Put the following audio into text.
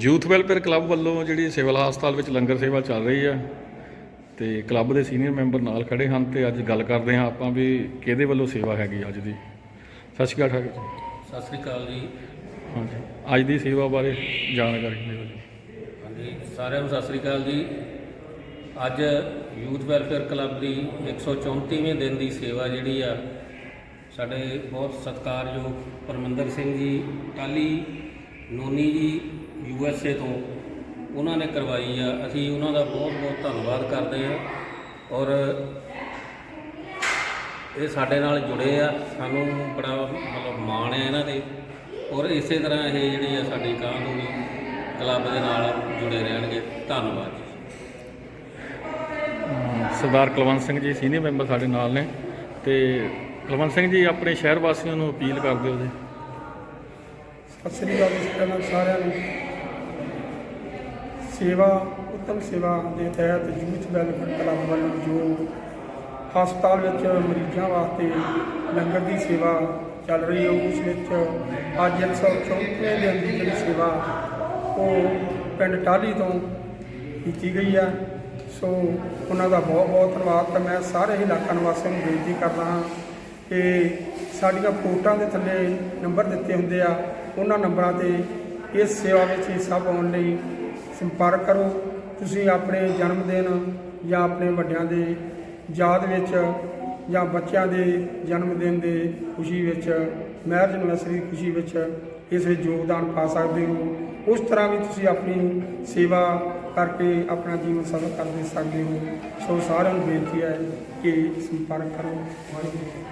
Youth welfare club ਵੱਲੋਂ ਜਿਹੜੀ civil ਹਸਪਤਾਲ ਵਿੱਚ ਲੰਗਰ ਸੇਵਾ ਚੱਲ ਰਹੀ ਆ ਤੇ ਕਲੱਬ ਦੇ ਸੀਨੀਅਰ ਮੈਂਬਰ ਨਾਲ ਖੜੇ ਹਨ ਤੇ ਅੱਜ ਗੱਲ ਕਰਦੇ ਹਾਂ ਆਪਾਂ ਵੀ ਕਿਹਦੇ ਵੱਲੋਂ ਸੇਵਾ ਹੈਗੀ ਅੱਜ ਦੀ। ਸਤਿ ਸ਼੍ਰੀ ਅਕਾਲ ਠਾਕੁਰ ਜੀ। ਸਤਿ ਸ੍ਰੀ ਅਕਾਲ ਜੀ। ਹਾਂਜੀ। ਅੱਜ ਦੀ ਸੇਵਾ ਬਾਰੇ ਜਾਣਕਾਰੀ ਦਿਓ ਜੀ। ਹਾਂਜੀ ਸਾਰਿਆਂ ਨੂੰ ਸਤਿ ਸ੍ਰੀ ਅਕਾਲ ਜੀ। ਅੱਜ ਯੂਥ ਵੈਲਫੇਅਰ ਕਲੱਬ ਦੀ 134ਵੇਂ ਦਿਨ ਦੀ ਸੇਵਾ ਜਿਹੜੀ ਆ ਸਾਡੇ ਬਹੁਤ ਸਤਿਕਾਰਯੋਗ ਪਰਮਿੰਦਰ ਸਿੰਘ ਜੀ ਟਾਲੀ ਨੋਨੀ ਜੀ ਯੂ ਐਸ ਏ ਤੋਂ ਉਹਨਾਂ ਨੇ ਕਰਵਾਈ ਆ। ਅਸੀਂ ਉਹਨਾਂ ਦਾ ਬਹੁਤ ਬਹੁਤ ਧੰਨਵਾਦ ਕਰਦੇ ਆ ਔਰ ਇਹ ਸਾਡੇ ਨਾਲ ਜੁੜੇ ਆ। ਸਾਨੂੰ ਬੜਾ ਮਤਲਬ ਮਾਣ ਹੈ ਇਹਨਾਂ ਤੇ ਔਰ ਇਸੇ ਤਰ੍ਹਾਂ ਇਹ ਜਿਹੜੀ ਆ ਸਾਡੀ ਕਾਂ ਨੂੰ ਵੀ ਕਲੱਬ ਦੇ ਨਾਲ ਜੁੜੇ ਰਹਿਣਗੇ। ਧੰਨਵਾਦ ਜੀ। ਸਰਦਾਰ ਕੁਲਵੰਤ ਸਿੰਘ ਜੀ ਸੀਨੀਅਰ ਮੈਂਬਰ ਸਾਡੇ ਨਾਲ ਨੇ ਤੇ ਕੁਲਵੰਤ ਸਿੰਘ ਜੀ ਆਪਣੇ ਸ਼ਹਿਰ ਵਾਸੀਆਂ ਨੂੰ ਅਪੀਲ ਕਰ ਦਿਓ ਜੀ। ਸਤਿ ਸ੍ਰੀ ਅਕਾਲ ਸਾਰਿਆਂ ਨੂੰ। ਸੇਵਾ, ਉੱਤਮ ਸੇਵਾ ਦੇ ਤਹਿਤ ਯੂਥ ਵੈਲਫੇਅਰ ਕਲੱਬ ਵੱਲੋਂ ਜੋ ਹਸਪਤਾਲ ਵਿੱਚ ਮਰੀਜ਼ਾਂ ਵਾਸਤੇ ਲੰਗਰ ਦੀ ਸੇਵਾ ਚੱਲ ਰਹੀ ਹੈ, ਉਸ ਵਿੱਚ ਅੱਜ 134ਵੇਂ ਦਿਨ ਦੀ ਜਿਹੜੀ ਸੇਵਾ ਉਹ ਪਿੰਡ ਟਾਹਲੀ ਤੋਂ ਕੀਤੀ ਗਈ ਹੈ ਸੋ ਉਹਨਾਂ ਦਾ ਬਹੁਤ ਬਹੁਤ ਧੰਨਵਾਦ। ਤੇ ਮੈਂ ਸਾਰੇ ਇਲਾਕਾ ਨਿਵਾਸੀਆਂ ਨੂੰ ਬੇਨਤੀ ਕਰਦਾ ਹਾਂ ਕਿ ਸਾਡੀਆਂ ਫੋਟਾਂ ਦੇ ਥੱਲੇ ਨੰਬਰ ਦਿੱਤੇ ਹੁੰਦੇ ਆ। ਉਹਨਾਂ ਨੰਬਰਾਂ ਤੇ ਇਸ ਸੇਵਾ ਵਿੱਚ ਹਿੱਸਾ ਪਾਉਣ ਲਈ ਸੰਪਰਕ ਕਰੋ। ਤੁਸੀਂ ਆਪਣੇ ਜਨਮ ਦਿਨ ਜਾਂ ਆਪਣੇ ਵੱਡਿਆਂ ਦੇ ਯਾਦ ਵਿੱਚ ਜਾਂ ਬੱਚਿਆਂ ਦੇ ਜਨਮ ਦਿਨ ਦੇ ਖੁਸ਼ੀ ਵਿੱਚ ਮੈਰਿਜ ਐਨਵਰਸਰੀ ਦੀ ਖੁਸ਼ੀ ਵਿੱਚ ਇਸ ਵਿੱਚ ਯੋਗਦਾਨ ਪਾ ਸਕਦੇ ਹੋ। ਉਸ ਤਰ੍ਹਾਂ ਵੀ ਤੁਸੀਂ ਆਪਣੀ ਸੇਵਾ ਕਰਕੇ ਆਪਣਾ ਜੀਵਨ ਸਫਲ ਕਰ ਦੇ ਸਕਦੇ ਹੋ। ਸੋ ਸਾਰਿਆਂ ਨੂੰ ਬੇਨਤੀ ਹੈ ਕਿ ਸੰਪਰਕ ਕਰੋ। ਵਾਹਿਗੁਰੂ।